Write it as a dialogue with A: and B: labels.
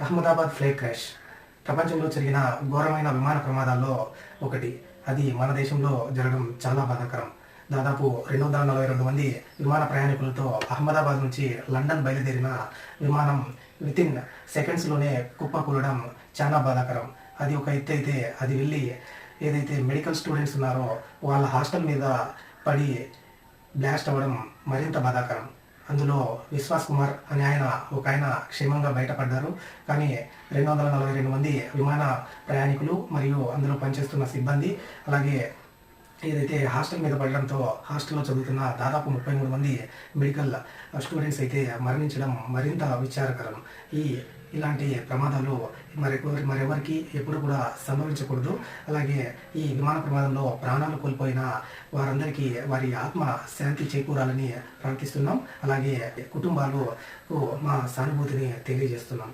A: Ahmedabad flight crash. ప్రపంచంలో జరిగిన ఘోరమైన విమాన ప్రమాదాల్లో ఒకటి. అది మన దేశంలో జరగడం చాలా బాధాకరం. దాదాపు రెండు వందల నలభై రెండు మంది విమాన ప్రయాణికులతో అహ్మదాబాద్ నుంచి లండన్ బయలుదేరిన విమానం వితిన్ సెకండ్స్లోనే కుప్ప కూలడం చాలా బాధాకరం. అది ఒక ఎత్తు అయితే అది వెళ్ళి ఏదైతే మెడికల్ స్టూడెంట్స్ ఉన్నారో వాళ్ళ హాస్టల్ మీద పడి బ్లాస్ట్ అవ్వడం మరింత బాధాకరం. అందులో విశ్వాస్ కుమార్ అనే ఆయన ఒక ఆయన క్షేమంగా బయటపడ్డారు. కానీ రెండు వందల నలభై రెండు మంది విమాన ప్రయాణికులు మరియు అందులో పనిచేస్తున్న సిబ్బంది అలాగే ఏదైతే హాస్టల్ మీద పడడంతో హాస్టల్లో చదువుతున్న దాదాపు ముప్పై మూడు మంది మెడికల్ స్టూడెంట్స్ అయితే మరణించడం మరింత విచారకరం. ఈ ఇలాంటి ప్రమాదాలు మరెవరి మరెవరికి ఎప్పుడు కూడా సంభవించకూడదు. అలాగే ఈ విమాన ప్రమాదంలో ప్రాణాలు కోల్పోయిన వారందరికీ వారి ఆత్మ శాంతి చేకూరాలని ప్రార్థిస్తున్నాం. అలాగే కుటుంబాలకు మా సానుభూతిని తెలియజేస్తున్నాం.